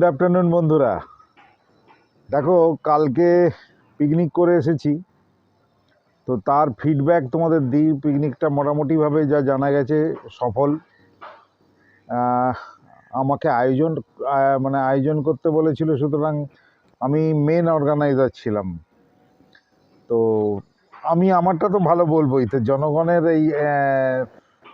Good afternoon বন্ধুরা। দেখো, কালকে পিকনিক করে এসেছি। তো তার ফিডব্যাক তোমাদের দিই। পিকনিকটা মোটামুটিভাবে যা জানা গেছে, সফল। আমাকে আয়োজন মানে আয়োজন করতে বলেছিল, সুতরাং আমি মেন অর্গানাইজার ছিলাম। তো আমি আমারটা তো ভালো বলবোই তো জনগণের এই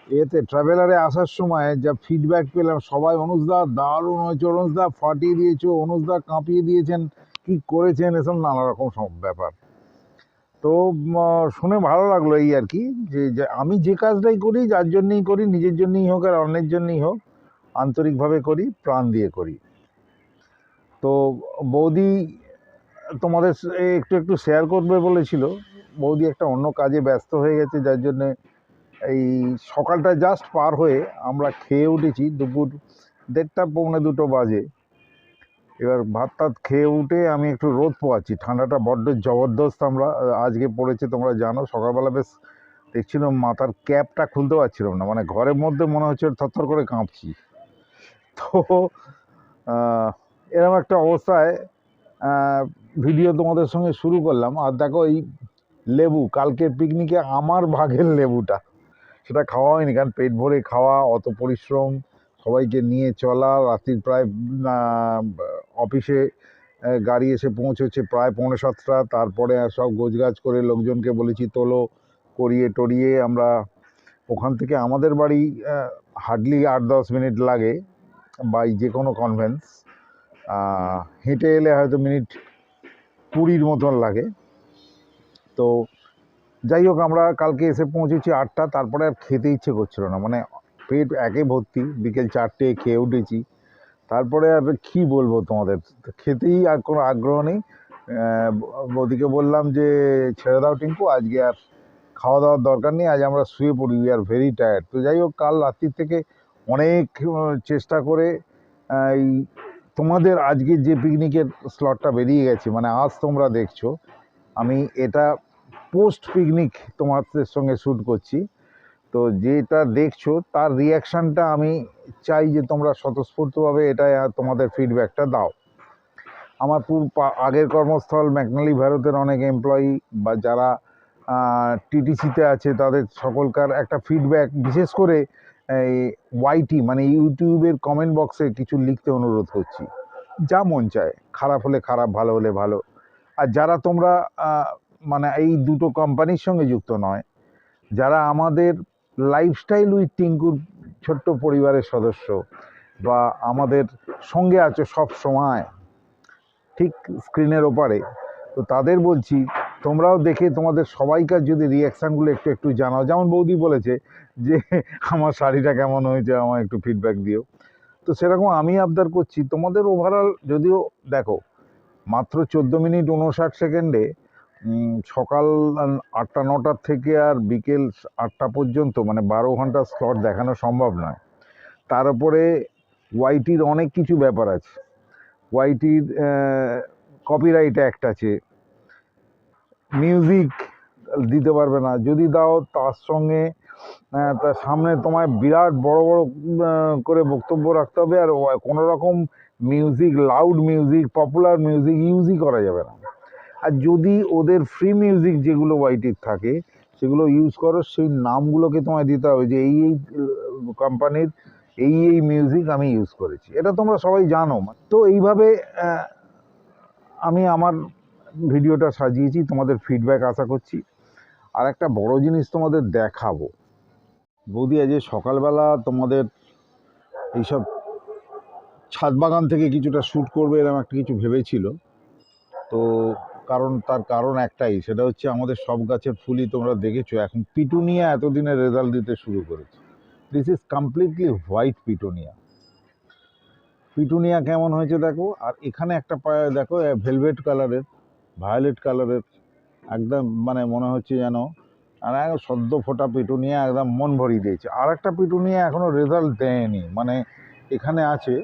এতে ট্রাভেলারে আসার সময় যা ফিডব্যাক পেলাম, সবাই, অনুজদা, দারুণ হয়েছে, অনুজদা, ফাটিয়ে দিয়েছ, অনুজদা কাঁপিয়ে দিয়েছেন, কি করেছেন? এসব নানা রকম সব ব্যাপার। তো শুনে ভালো লাগল এই আর কি, যে আমি যে কাজটাই করি, যার জন্যেই করি, নিজের জন্যই হোক আর অন্যের জন্যই হোক, আন্তরিকভাবে করি, প্রাণ দিয়ে করি। তো, বৌদি তোমাদের একটু একটু শেয়ার করবে বলেছিল। বৌদি একটা অন্য কাজে ব্যস্ত হয়ে গেছে, যার জন্যে এই সকালটা জাস্ট পার হয়ে আমরা খেয়ে উঠেছি দুপুর দেড়টা পৌনে দুটো বাজে। এবার ভাত টাত খেয়ে উঠে আমি একটু রোদ পোয়াচ্ছি ঠান্ডাটা বড্ড জবরদস্ত আমরা, আজকে পড়েছে তোমরা জানো, সকালবেলা বেশ দেখছিলাম মাথার ক্যাপটা খুলতে পারছিলাম না মানে ঘরের মধ্যে মনে হচ্ছে থরথর করে কাঁপছি। তো এরকম একটা অবস্থায় ভিডিও তোমাদের সঙ্গে শুরু করলাম। আর দেখো এই লেবু, কালকের পিকনিকে আমার ভাগের লেবুটা। সেটা খাওয়া হয়নি, কারণ পেট ভরে খাওয়া, অত পরিশ্রম, সবাইকে নিয়ে চলা, রাত্রির প্রায় অফিসে গাড়ি এসে পৌঁছেছে প্রায় পৌনে সাতটা, তারপরে সব গোছগাছ করে লোকজনকে বলেছি, তোলো, করিয়ে টরিয়ে আমরা ওখান থেকে আমাদের বাড়ি হার্ডলি আট দশ মিনিট লাগে বাই যে কোনো কনভেন্স হেঁটে এলে হয়তো মিনিট কুড়ির মতন লাগে। তো যাই হোক, আমরা কালকে এসে পৌঁছেছি আটটা, তারপরে আর খেতে ইচ্ছে করছিল না। মানে পেট একে ভর্তি, বিকেল চারটে খেয়ে উঠেছি। তারপরে আর কি বলব তোমাদের? খেতেই আর কোনো আগ্রহ নেই। বৌদিকে বললাম যে, ছেড়ে দাও টিঙ্কু, আজকে আর খাওয়া দাওয়ার দরকার নেই, আজ আমরা শুয়ে পড়ি উই আর ভেরি টায়ার্ড তো যাই হোক, কাল রাত্রির থেকে অনেক চেষ্টা করে এই তোমাদের আজকে যে পিকনিকের স্লটটা বেরিয়ে গেছে মানে আজ তোমরা দেখছ, আমি এটা পোস্ট পিকনিক তোমাদের সঙ্গে শ্যুট করছি। তো যেটা দেখছ, তার রিয়াকশানটা আমি চাই যে তোমরা স্বতঃস্ফূর্তভাবে এটা তোমাদের ফিডব্যাকটা দাও। আমার পুর আগের কর্মস্থল ম্যাকনালি ভারতের অনেক এমপ্লয়ি বা যারা টিটিসিতে আছে, তাদের সকলকার একটা ফিডব্যাক বিশেষ করে, এই ওয়াইটি মানে ইউটিউবের কমেন্ট বক্সে কিছু লিখতে অনুরোধ করছি। যা মন চায়, খারাপ হলে খারাপ, ভালো হলে ভালো। আর যারা তোমরা মানে এই দুটো কোম্পানির সঙ্গে যুক্ত নয়। যারা আমাদের লাইফস্টাইল উইথ টিঙ্কুর ছোট্ট পরিবারের সদস্য বা আমাদের সঙ্গে আছো সব সময়, ঠিক স্ক্রিনের ওপারে, তো তাদের বলছি, তোমরাও দেখে তোমাদের সবাইকার যদি রিয়াকশানগুলো একটু একটু জানাও। যেমন বৌদি বলেছে যে, আমার শাড়িটা কেমন হয়েছে আমার একটু ফিডব্যাক দিও। তো সেরকম আমি আবদার করছি, তোমাদের ওভারঅল যদিও, দেখো, মাত্র চোদ্দ মিনিট উনষাট সেকেন্ডে সকাল আটটা নটার থেকে আর বিকেল আটটা পর্যন্ত মানে বারো ঘণ্টা স্লট দেখানো সম্ভব নয়। তার উপরে ওয়াইটির অনেক কিছু ব্যাপার আছে। ওয়াইটির কপিরাইট অ্যাক্ট আছে। মিউজিক দিতে পারবে না। যদি দাও, তার সঙ্গে তার সামনে তোমায় বিরাট বড় বড় করে বক্তব্য রাখতে হবে। আর কোনো রকম music loud music popular music ইউজই করা যাবে না। আর যদি ওদের ফ্রি মিউজিক যেগুলো ওয়াইটির থাকে, সেগুলো ইউজ করো, সেই নামগুলোকে তোমায় দিতে হবে যে এই এই কোম্পানির এই এই মিউজিক আমি ইউজ করেছি। এটা তোমরা সবাই জানো। তো এইভাবে আমি আমার ভিডিওটা সাজিয়েছি, তোমাদের ফিডব্যাক আশা করছি। আর একটা বড় জিনিস তোমাদের দেখাবো। বৌদি, আজ সকালবেলা তোমাদের এইসব ছাদ বাগান থেকে কিছুটা শ্যুট করবে এরকম একটা কিছু ভেবেছিল। তো কারণ, তার কারণ একটাই, সেটা হচ্ছে আমাদের সব গাছের ফুলই তোমরা দেখেছ। এখন পিটুনিয়া এতদিনে রেজাল্ট দিতে শুরু করেছে। This is completely white petunia. Petunia কেমন হয়েছে দেখো, আর এখানে একটা পায়ে, দেখো ভেলভেট কালারের ভায়োলেট কালারের একদম মানে মনে হচ্ছে যেন, আর সদ্য ফোটা পিটুনিয়া একদম মন ভরিয়ে দিয়েছে। আর একটা পিটুনিয়া এখনও রেজাল্ট দেয়নি মানে এখানে আছে,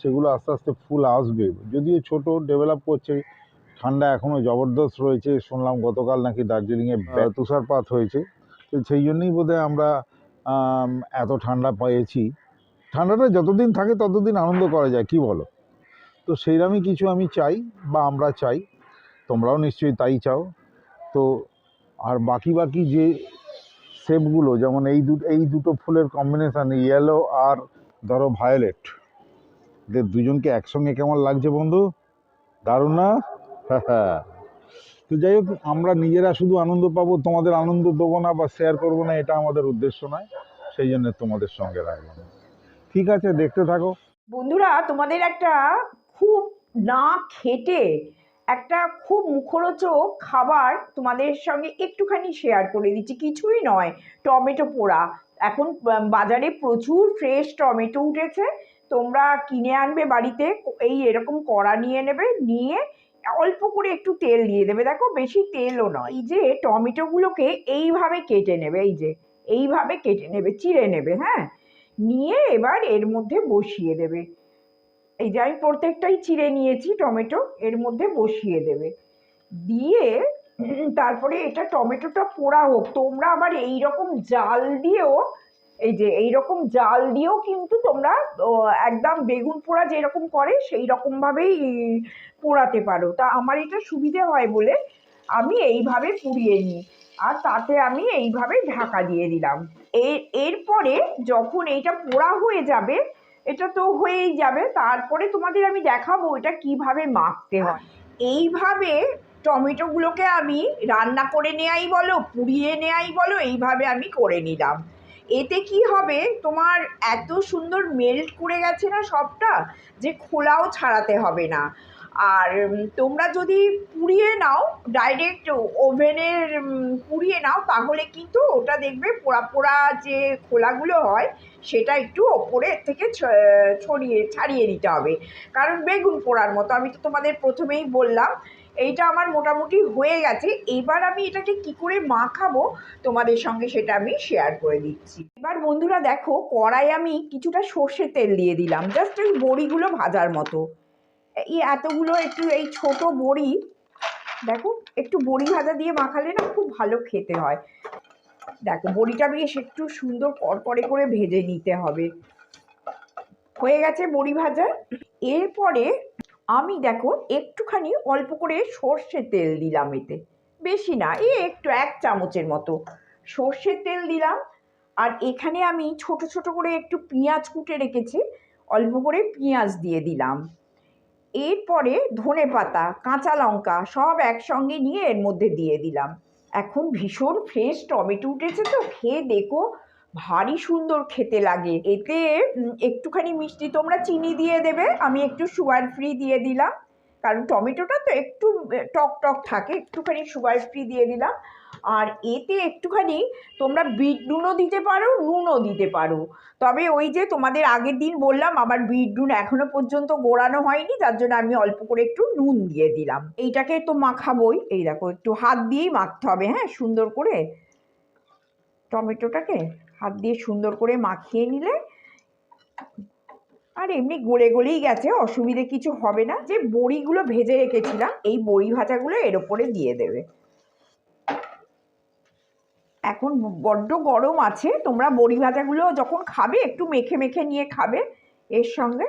সেগুলো আস্তে আস্তে ফুল আসবে। যদিও ছোট ডেভেলপ করছে ঠান্ডা এখনও জবরদস্ত রয়েছে শুনলাম গতকাল নাকি দার্জিলিংয়ে আহ, তুষারপাত হয়েছে। তো সেই জন্যই বোধহয় আমরা এত ঠান্ডা পেয়েছি। ঠান্ডাটা যতদিন থাকে ততদিন আনন্দ করা যায় কি বলো? তো সেইরকমই কিছু আমি চাই বা আমরা চাই তোমরাও নিশ্চয়ই তাই চাও। তো আর বাকি বাকি যে শেপগুলো যেমন এই দু এই দুটো ফুলের কম্বিনেশান ইয়েলো আর ধরো ভায়োলেট এদের দুজনকে একসঙ্গে কেমন লাগছে বন্ধু? দারুণ না? তো যাই হোক, আমরা নিজেরা শুধু আনন্দ পাবো, তোমাদের আনন্দ দেবো না বা শেয়ার করব না, এটা আমাদের উদ্দেশ্য নয়। সেই জন্য তোমাদের সঙ্গে রাখলাম। ঠিক আছে, দেখতে থাকো। বন্ধুরা, তোমাদের একটা খুব না খেটে একটা খুব মুখরোচক খাবার তোমাদের সঙ্গে একটুখানি শেয়ার করে দিচ্ছি। কিছুই নয়, টমেটো পোড়া। এখন বাজারে প্রচুর ফ্রেশ টমেটো উঠেছে। তোমরা কিনে আনবে বাড়িতে, এই এরকম কড়া নিয়ে নেবে, নিয়ে অল্প করে একটু তেল দিয়ে দেবে। দেখো, বেশি তেলও নয়। এই যে টমেটোগুলোকে এইভাবে কেটে নেবে, এই যে এইভাবে কেটে নেবে, চিড়ে নেবে হ্যাঁ? নিয়ে এবার এর মধ্যে বসিয়ে দেবে। এই যে আমি প্রত্যেকটাই চিড়ে নিয়েছি টমেটো, এর মধ্যে বসিয়ে দেবে। দিয়ে তারপরে এটা টমেটোটা পোড়া হোক, তোমরা আবার এই রকম জাল দিয়েও এই যে এই রকম জাল দিয়েও কিন্তু তোমরা একদম বেগুন পোড়া যেরকম করে সেই রকম ভাবেই পোড়াতে পারো। তা আমার এটা সুবিধে হয় বলে আমি এইভাবে পুড়িয়ে নিই। আর তাতে আমি এইভাবে ঢাকা দিয়ে দিলাম। এর এরপরে যখন এইটা পোড়া হয়ে যাবে, এটা তো হয়েই যাবে, তারপরে তোমাদের আমি দেখাবো এটা কীভাবে মাখতে হয়। এইভাবে টমেটোগুলোকে আমি রান্না করে নেয়াই বলো, পুড়িয়ে নেয়াই বলো, এইভাবে আমি করে নিলাম। এতে কি হবে? তোমার এত সুন্দর মেল্ট করে গেছে না সবটা যে খোলাও ছাড়াতে হবে না। আর তোমরা যদি পুড়িয়ে নাও ডাইরেক্ট ওভেনের পুড়িয়ে নাও, তাহলে কিন্তু ওটা দেখবে পোড়া পোড়া যে খোলাগুলো হয়, সেটা একটু ওপরের থেকে ছড়িয়ে, ছাড়িয়ে নিতে হবে। কারণ বেগুন পোড়ার মতো, আমি তো তোমাদের প্রথমেই বললাম এইটা আমার মোটামুটি হয়ে গেছে। এবার আমি এটাকে কি করে মাখাবো তোমাদের সঙ্গে সেটা আমি শেয়ার করে দিচ্ছি। এবার বন্ধুরা দেখো, কড়াই আমি কিছুটা সর্ষের তেল দিয়ে দিলাম জাস্ট ওই বড়িগুলো ভাজার মতো। এই এতগুলো একটু এই ছোট বড়ি, দেখো, একটু বড়ি ভাজা দিয়ে মাখালে না খুব ভালো খেতে হয়। দেখো, বড়িটা বেশ একটু সুন্দর কড়কড়ে করে ভেজে নিতে হবে। হয়ে গেছে বড়ি ভাজা। এরপরে আমি দেখো একটুখানি অল্প করে সর্ষের তেল দিলাম এতে। বেশি না, এই একটু এক চামচের মতো। সর্ষের তেল দিলাম, আর এখানে আমি ছোট ছোট করে একটু পেঁয়াজ কুটে রেখেছি, অল্প করে পেঁয়াজ দিয়ে দিলাম। এরপরে ধনে পাতা, কাঁচা লঙ্কা সব একসঙ্গে নিয়ে এর মধ্যে দিয়ে দিলাম। এখন ভীষণ ফ্রেশ টমেটো উঠেছে তো, খেয়ে দেখো ভারী সুন্দর খেতে লাগে। এতে একটুখানি মিষ্টি তোমরা চিনি দিয়ে দেবে, আমি একটু সুগার ফ্রি দিয়ে দিলাম। কারণ টমেটোটা তো একটু টক টক থাকে, একটুখানি সুগার ফ্রি দিয়ে দিলাম। আর এতে একটুখানি তোমরা বিট নুনও দিতে পারো, নুনও দিতে পারো। তবে ওই যে তোমাদের আগের দিন বললাম আমার বিট নুন এখনও পর্যন্ত গোড়ানো হয়নি, তার জন্য আমি অল্প করে একটু নুন দিয়ে দিলাম। এইটাকে তো মাখাবোই। এই দেখো, একটু হাত দিয়েই মাখতে হবে হ্যাঁ সুন্দর করে? টমেটোটাকে? হাত দিয়ে সুন্দর করে মাখিয়ে নিলে আর এমনি গলে গলেই গেছে, অসুবিধে কিছু হবে না। যে বড়িগুলো ভেজে রেখেছিলাম, এই বড়ি ভাজাগুলো এর ওপরে দিয়ে দেবে। এখন বড্ড গরম আছে, তোমরা বড়ি ভাজাগুলো যখন খাবে, একটু মেখে মেখে নিয়ে খাবে এর সঙ্গে।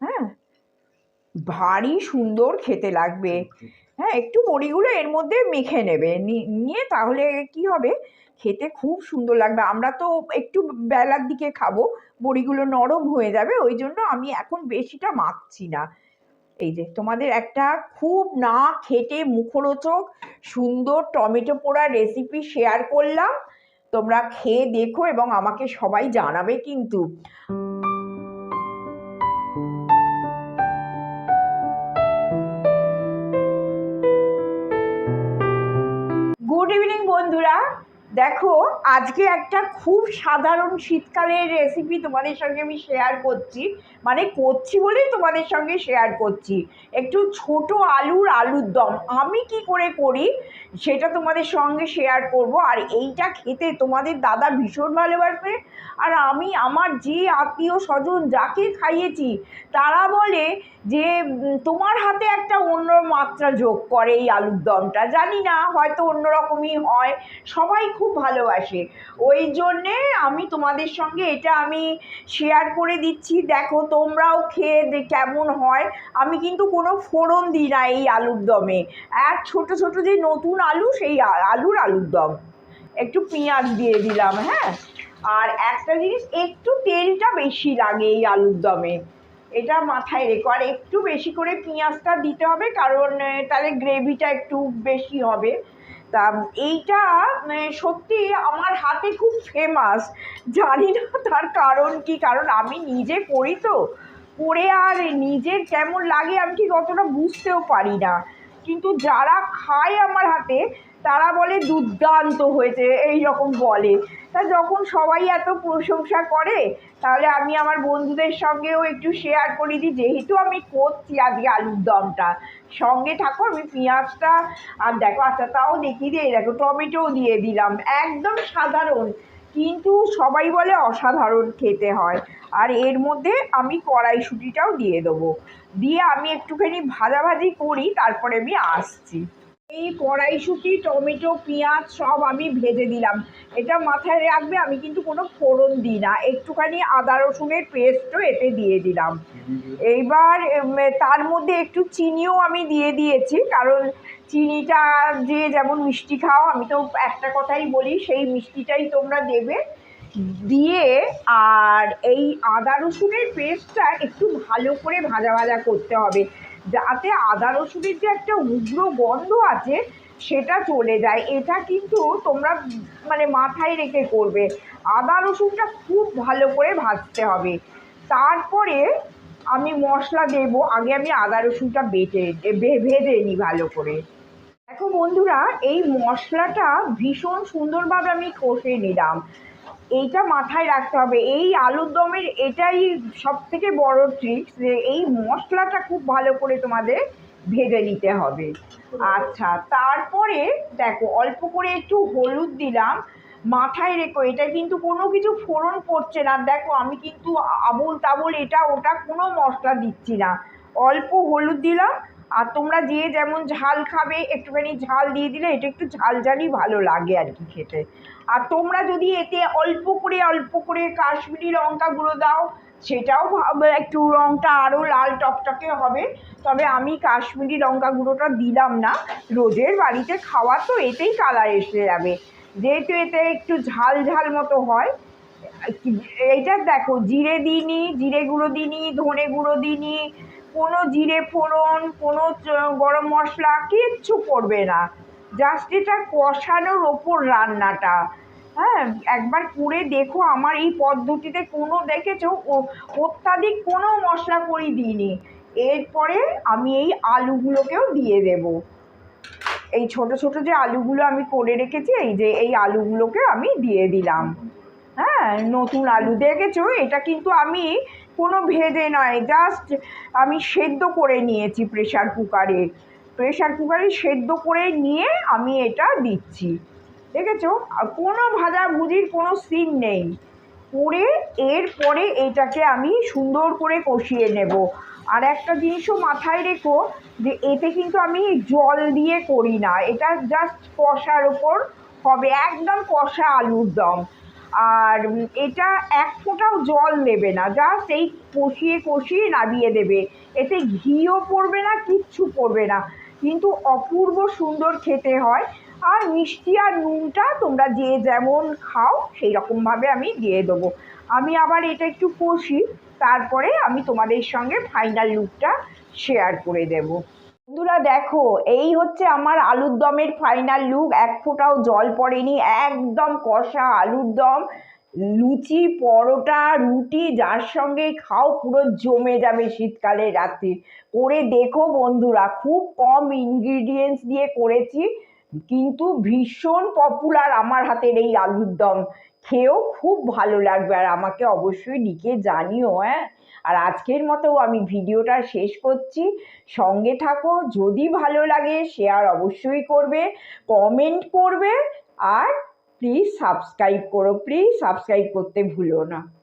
হ্যাঁ ভারী সুন্দর খেতে লাগবে। হ্যাঁ একটু বড়িগুলো এর মধ্যে মেখে নেবে। নিয়ে তাহলে কি হবে? খেতে খুব সুন্দর লাগবে। আমরা তো একটু বেলার দিকে খাব বড়িগুলো নরম হয়ে যাবে, ওই জন্য আমি এখন বেশিটা মাখছি না। এই যে, তোমাদের একটা খুব না খেটে মুখরোচক, সুন্দর টমেটো পোড়া রেসিপি শেয়ার করলাম। তোমরা খেয়ে দেখো এবং আমাকে সবাই জানাবে কিন্তু। দেখো আজকে একটা খুব সাধারণ শীতকালের রেসিপি তোমাদের সঙ্গে আমি শেয়ার করছি। মানে করছি বলেই তোমাদের সঙ্গে শেয়ার করছি। একটু ছোট আলুর আলুর দম। আমি কি করে করি সেটা তোমাদের সঙ্গে শেয়ার করব। আর এইটা খেতে তোমাদের দাদা ভীষণ ভালোবাসবে আর আমি, আমার যে আত্মীয় স্বজন যাকে খাইয়েছি, তারা বলে যে তোমার হাতে একটা অন্য মাত্রা যোগ করে এই আলুর দমটা। জানি না, হয়তো অন্যরকমই হয়। সবাই খুব ভালোবাসে। ওই জন্যে আমি তোমাদের সঙ্গে এটা আমি শেয়ার করে দিচ্ছি। দেখো তোমরাও খেয়ে কেমন হয়। আমি কিন্তু কোনো ফোড়ন দিই না এই আলুর দমে। আর ছোট ছোট যে নতুন আলু, সেই আলুর আলুর দম। একটু পেঁয়াজ দিয়ে দিলাম হ্যাঁ? আর একটা জিনিস, একটু তেলটা বেশি লাগে এই আলুর দমে। এটা মাথায় রেখো। আর একটু বেশি করে পেঁয়াজটা দিতে হবে, কারণ তাহলে গ্রেভিটা একটু বেশি হবে। তা এইটা মানে সত্যি আমার হাতে খুব ফেমাস জানি না তার কারণ কি, কারণ আমি নিজে করি তো। পড়ে আর নিজের কেমন লাগে আমি ঠিক অতটা বুঝতেও পারি না। কিন্তু যারা খায় আমার হাতে তারা বলে দুর্দান্ত হয়েছে এই রকম বলে। তা যখন সবাই এত প্রশংসা করে, তাহলে আমি আমার বন্ধুদের সঙ্গেও একটু শেয়ার করে দিই, যেহেতু আমি করছি আজকে আলুর দমটা। সঙ্গে থাকো, আমি পেঁয়াজটা আর দেখো আচ্ছা তাও দেখিয়ে দিয়ে দেখো টমেটোও দিয়ে দিলাম, একদম সাধারণ। কিন্তু সবাই বলে অসাধারণ খেতে হয়। আর এর মধ্যে আমি কড়াইশুঁটিটাও দিয়ে দেবো। দিয়ে আমি একটুখানি ভাজাভাজি করি, তারপরে আমি আসছি। এই কড়াইশুঁটি, টমেটো, পেঁয়াজ সব আমি ভেজে দিলাম এটা মাথায় রাখবে, আমি কিন্তু কোনো ফোড়ন দিই না। একটুখানি আদা, রসুনের পেস্টও এতে দিয়ে দিলাম। এইবার তার মধ্যে একটু চিনিও আমি দিয়ে দিয়েছি, কারণ চিনিটা যে যেমন মিষ্টি খাও, আমি তো একটা কথাই বলি, সেই মিষ্টিটাই তোমরা দেবে। দিয়ে, আর এই আদা, রসুনের পেস্টটা একটু ভালো করে ভাজা ভাজা করতে হবে। যাতে আদা রসুনের যে একটা উগ্র গন্ধ আছে, সেটা চলে যায়। এটা কিন্তু তোমরা মানে মাথায় রেখে করবে। আদা রসুনটা খুব ভালো করে ভাজতে হবে। তারপরে আমি মশলা দেব। আগে আমি আদা রসুনটা বেটে ভেজে নিই ভালো করে। দেখো বন্ধুরা, এই মশলাটা ভীষণ সুন্দরভাবে আমি কষে নিলাম। এইটা মাথায় রাখতে হবে। এই আলুর দমের এটাই সব থেকে বড় ট্রিক্স যে এই মশলাটা খুব ভালো করে তোমাদের ভেজে নিতে হবে। আচ্ছা তারপরে দেখো, অল্প করে একটু হলুদ দিলাম। মাথায় রেখো, এটা কিন্তু কোনো কিছু ফোড়ন পড়ছে না। দেখো, আমি কিন্তু আবল তাবল এটা ওটা কোনো মশলা দিচ্ছি না। অল্প হলুদ দিলাম আর তোমরা যে যেমন ঝাল খাবে, একটুখানি ঝাল দিয়ে দিলে এটা একটু ঝাল ঝালই ভালো লাগে আর কি খেতে। আর তোমরা যদি এতে অল্প করে অল্প করে কাশ্মীরি লঙ্কা গুঁড়ো দাও, সেটাও একটু রঙটা আরও লাল টকটকে হবে। তবে আমি কাশ্মীরি লঙ্কা গুঁড়োটা দিলাম না। রোজের বাড়িতে খাওয়া তো এতেই কালার এসে যাবে। যেহেতু এতে একটু ঝাল ঝাল মতো হয় এইটা দেখো, জিরে দিইনি, জিরে গুঁড়ো দিইনি, ধনে গুঁড়ো দিইনি কোনো জিরে ফোড়ন, কোনো গরম মশলা, কিচ্ছু পড়বে না। জাস্ট এটা কষানোর ওপর রান্নাটা। হ্যাঁ একবার করে দেখো আমার এই পদ্ধতিতে কোনো দেখেছ? অত্যাধিক কোনো মশলা করি দিইনি। এরপরে আমি এই আলুগুলোকেও দিয়ে দেবো। এই ছোট ছোট যে আলুগুলো আমি করে রেখেছি, এই যে এই আলুগুলোকে আমি দিয়ে দিলাম। হ্যাঁ নতুন আলু দেখেছ? এটা কিন্তু আমি কোনো ভেজে নয়। জাস্ট আমি সেদ্ধ করে নিয়েছি প্রেশার কুকারে প্রেশার কুকারে সেদ্ধ করে নিয়ে আমি এটা দিচ্ছি। দেখেছ? কোনো ভাজাভুজির কোনো সিন নেই। করে এরপরে এটাকে আমি সুন্দর করে কষিয়ে নেব। আর একটা জিনিসও মাথায় রেখো যে এতে কিন্তু আমি জল দিয়ে করি না। এটা জাস্ট কষার ওপর হবে। একদম কষা আলুর দম। আর এটা এক ফোঁটাও জল দেবে না জাস্ট এই কষিয়ে কষিয়ে নামিয়ে দেবে। এতে ঘিও পড়বে না, কিচ্ছু পড়বে না। কিন্তু অপূর্ব সুন্দর খেতে হয়। আর মিষ্টি আর নুনটা তোমরা যে যেমন খাও সেই রকমভাবে আমি দিয়ে দেবো। আমি আবার এটা একটু কষি, তারপরে আমি তোমাদের সঙ্গে ফাইনাল লুকটা শেয়ার করে দেবো। বন্ধুরা দেখো, এই হচ্ছে আমার আলুর দমের ফাইনাল লুক এক ফোঁটাও জল পড়েনি, একদম কষা আলুর দম। লুচি, পরোটা, রুটি, যার সঙ্গে খাও, পুরো জমে যাবে শীতকালে রাত্রি। করে দেখো বন্ধুরা, খুব কম ইনগ্রিডিয়েন্টস দিয়ে করেছি, কিন্তু ভীষণ পপুলার আমার হাতের এই আলুর দম। খেয়েও খুব ভালো লাগবে আর আমাকে অবশ্যই লিখে জানিও হ্যাঁ। আর আজকের মতো আমি ভিডিওটা শেষ করছি। সঙ্গে থাকো, যদি ভালো লাগে শেয়ার অবশ্যই করবে কমেন্ট করবে, আর প্লিজ সাবস্ক্রাইব করো। প্লিজ সাবস্ক্রাইব করতে ভুলো না।